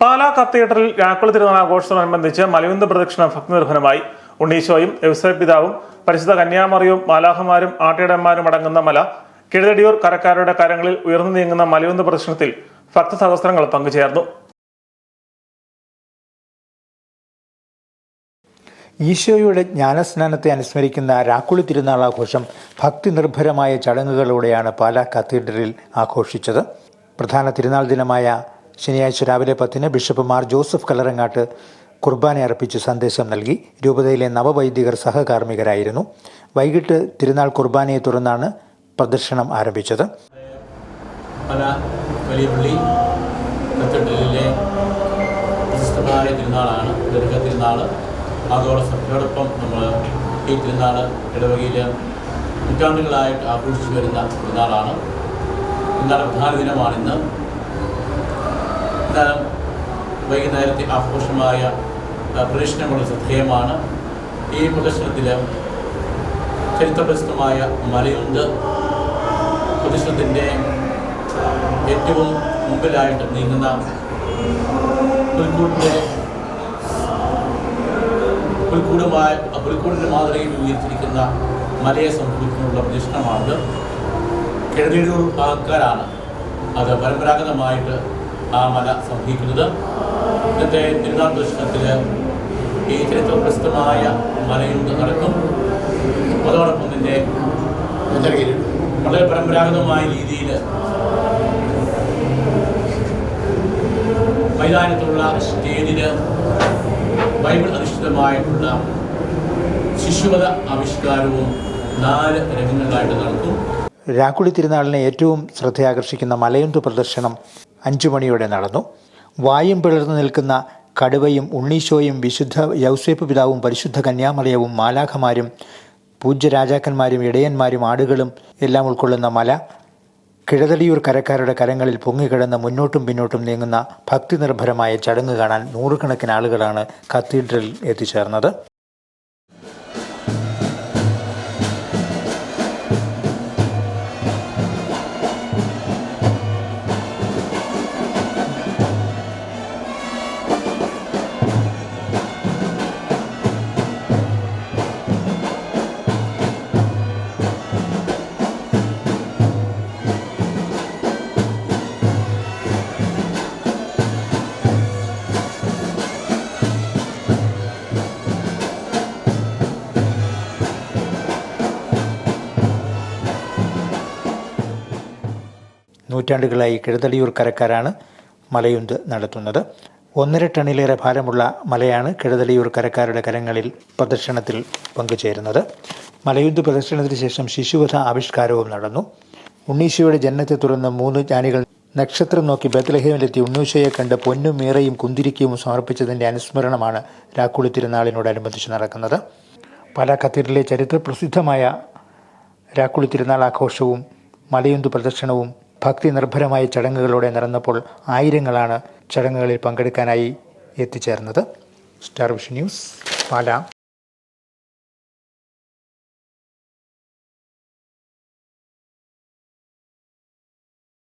പാലാ കത്തീഡ്രലിൽ രാക്കുള തിരുനാൾ ആഘോഷത്തോടനുബന്ധിച്ച് മലയുന്ത പ്രദക്ഷിണം ഭക്തിനിർഭരമായി. ഉണ്ണീശോയും പിതാവും പരിശുദ്ധ കന്യാമറിയും മാലാഹമാരും ആട്ടിടന്മാരും അടങ്ങുന്ന മല കിഴതടിയൂർ കരക്കാരുടെ കരങ്ങളിൽ ഉയർന്നു നീങ്ങുന്ന മലയുന്ത പ്രദക്ഷിണത്തിൽ ഭക്ത സഹസ്രങ്ങൾ പങ്കുചേർന്നു. ഈശോയുടെ ജ്ഞാനസ്നാനത്തെ അനുസ്മരിക്കുന്ന രാക്കുളി തിരുനാൾ ആഘോഷം ഭക്തി നിർഭരമായ ചടങ്ങുകളോടെയാണ് പാലാ കത്തീഡ്രലിൽ ആഘോഷിച്ചത്. പ്രധാന തിരുനാൾ ദിനമായ ശനിയാഴ്ച രാവിലെ പത്തിന് ബിഷപ്പ് മാർ ജോസഫ് കല്ലറങ്ങാട്ട് കുർബാന അർപ്പിച്ച് സന്ദേശം നൽകി. രൂപതയിലെ നവവൈദികർ സഹകാർമ്മികരായിരുന്നു. വൈകിട്ട് തിരുനാൾ കുർബാനയെ തുടർന്നാണ് പ്രദർശനം ആരംഭിച്ചത്. പല വലിയ പള്ളി കത്തീഡ്രലിലെ പ്രശസ്തമായ തിരുനാളാണ്. ദീർഘ തിരുനാൾ സഭയോടൊപ്പം നമ്മൾ ഈ തിരുനാൾ ഇടവകയിൽ നൂറ്റാണ്ടുകളായിട്ട് ആഘോഷിച്ചു വരുന്ന തിരുനാളാണ്. ഇന്നാണ് പ്രധാന ദിനമാണിന്ന് ഇന്ന് വൈകുന്നേരത്തെ ആഘോഷമായ ആ, പ്രദക്ഷിണം വളരെ ശ്രദ്ധേയമാണ് ഈ പ്രദർശനത്തിൽ ചരിത്രപ്രസിദ്ധമായ മലയുണ്ട്. പ്രദർശനത്തിന്റെ ഏറ്റവും മുമ്പിലായിട്ട് നീങ്ങുന്ന പുൽക്കൂടിന്റെ പുൽക്കൂടുമായ പുൽക്കൂടിന്റെ മാതൃകയിൽ രൂപീകരിച്ചിരിക്കുന്ന മലയെ സംഭവിക്കുന്നുള്ള പ്രദക്ഷിണമാണിത്. കിഴതിരൂർ ഭാഗക്കാരാണ് അത് പരമ്പരാഗതമായിട്ട് ആ മല സംഭവിക്കുന്നത് ഇന്നത്തെ തിരുനാൾ ദർശനത്തിൽ ഈ ചരിത്ര പ്രസിദ്ധമായ മലയുണ്ട് നടക്കും. അതോടൊപ്പം തന്നെ വളരെ പരമ്പരാഗതമായ രീതിയിൽ മൈതാനത്തുള്ള സ്റ്റേജിന് ബൈബിൾ അധിഷ്ഠിതമായിട്ടുള്ള ശിശുവത ആവിഷ്കാരവും നാല് രംഗങ്ങളിലായിട്ട് നടക്കും. രാക്കുളി തിരുനാളിനെ ഏറ്റവും ശ്രദ്ധയാകർഷിക്കുന്ന മലയുന്ത് പ്രദർശനം അഞ്ചു മണിയോടെ നടന്നു. വായും പിളർന്നു നിൽക്കുന്ന കടുവയും ഉണ്ണീശോയും വിശുദ്ധ യൗസേപ്പ് പിതാവും പരിശുദ്ധ കന്യാമറിയവും മാലാഖമാരും പൂജ്യ രാജാക്കന്മാരും ഇടയന്മാരും ആടുകളും എല്ലാം ഉൾക്കൊള്ളുന്ന മല കിഴതടിയൂർ കരക്കാരുടെ കരങ്ങളിൽ പൊങ്ങിക്കിടന്ന് മുന്നോട്ടും പിന്നോട്ടും നീങ്ങുന്ന ഭക്തി നിർഭരമായ ചടങ്ങ് കാണാൻ നൂറുകണക്കിന് ആളുകളാണ് കത്തീഡ്രലിൽ എത്തിച്ചേർന്നത്. നൂറ്റാണ്ടുകളായി കിഴതടിയൂർ കരക്കാരാണ് മലയുന്ത് നടത്തുന്നത്. ഒന്നര ടണ്ണിലേറെ ഭാരമുള്ള മലയാണ് കിഴതടിയൂർ കരക്കാരുടെ കരങ്ങളിൽ പ്രദർശനത്തിൽ പങ്കുചേരുന്നത്. മലയുന്ത് പ്രദർശനത്തിന് ശേഷം ശിശുവധ ആവിഷ്കാരവും നടന്നു. ഉണ്ണീശോയുടെ ജനനത്തെ തുടർന്ന് മൂന്ന് ജ്ഞാനികൾ നക്ഷത്രം നോക്കി ബത്ലഹേമിലെത്തി ഉണ്ണീശയെ കണ്ട് പൊന്നും മീറയും കുന്തിരിക്കയും സമർപ്പിച്ചതിന്റെ അനുസ്മരണമാണ് രാക്കുളി തിരുനാളിനോടനുബന്ധിച്ച് നടക്കുന്നത്. പല കത്തീഡ്രലിലെ ചരിത്ര പ്രസിദ്ധമായ രാക്കുളി തിരുനാൾ ആഘോഷവും മലയുന്ത് പ്രദർശനവും ഭക്തി നിർഭരമായ ചടങ്ങുകളോടെ നടന്നപ്പോൾ ആയിരങ്ങളാണ് ചടങ്ങുകളിൽ പങ്കെടുക്കാനായി എത്തിച്ചേർന്നത്. Star Vision News Pala.